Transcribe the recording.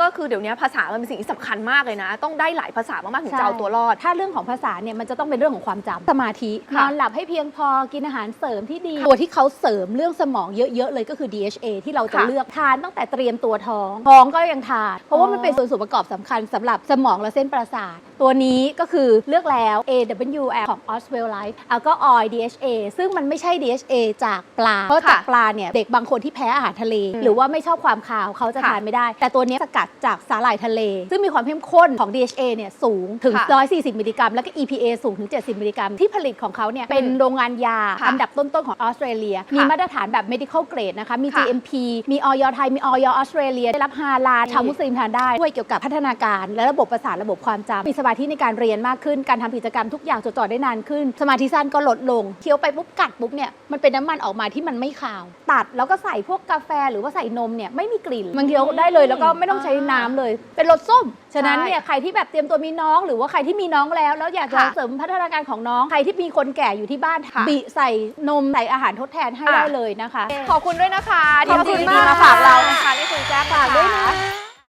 ก็คือเดี๋ยวนี้ภาษามันเป็นสิ่งที่สำคัญมากเลยนะ ต้องได้หลายภาษามากๆถึงจะเอาตัวรอด ถ้าเรื่องของภาษาเนี่ยมันจะต้องเป็นเรื่องของความจำสมาธินค่ะ อนหลับให้เพียงพอกินอาหารเสริมที่ดี ตัวที่เขาเสริมเรื่องสมองเยอะ ๆ เลยก็คือ DHA ที่เราจะค่ะเลือกทานตั้งแต่เตรียมตัวท้องท้องก็ยังทาน เพราะว่ามันเป็นส่วนส่วนประกอบสำคัญสำหรับสมองและเส้นประสาท ตัวนี้ก็คือเลือกแล้ว AWL ของ Oswell Life แล้วก็ Oil DHA ซึ่งมันไม่ใช่ DHA จากปลาเพราะจากปลาเนี่ยเด็กบางคนที่แพ้อาหารทะเลหรือว่าไม่ชอบความคาวเขาจะค่ะทานไม่ได้ แต่ตัวนี้สกัดจากสาหร่ายทะเล ซึ่งมีความเข้มข้นของ DHA เนี่ยสูงถึง ค่ะ140 มิลลิกรัม แล้วก็ EPA สูงถึง 70 มิลลิกรัม ที่ผลิตของเขาเนี่ยเป็นโรงงานยาค่ะอันดับต้น ๆ ของออสเตรเลียค่ะมีมาตรฐานแบบ medical grade นะคะ มี ค่ะ GMP มีออยไทย มีออยออสเตรเลีย ได้รับ5ล้านชาวมุสลิมทานได้ ช่วยเกี่ยวกับพัฒนาการและระบบประสาทระบบความจำมีสมาธิในการเรียนมากขึ้น การทำกิจกรรมทุกอย่างจดจ่อได้นานขึ้น สมาธิสั้นก็ลดลง เคี้ยวไปปุ๊บกัดปุ๊บเนี่ยมันเป็นน้ำมันออกมาที่มันไม่ขาว ตัดแล้วก็ใส่พวกกาแฟหรือว่าใส่นมเนี่ยไม่มีกลิ่นมันเคี้ยวได้เลยแล้วก็ไม่ต้องใช้น้ำเลย เป็นรสส้ม ฉะนั้นเนี่ยใครที่แบบเตรียมตัวมีน้อง หรือว่าใครที่มีน้องแล้ว แล้วอยากจะค่ะเสริมพัฒนาการของน้องใครที่มีคนแก่อยู่ที่บ้านค่ะบีใส่นมใส่อาหารทดแทนให้อะ ได้เลยนะคะ ขอบคุณด้วยนะคะขอบที่คุณเอาสิ่งดีๆมาก มาฝากเรานะคะนี่คุณแจ๊คฝากด้วยนะคะนะ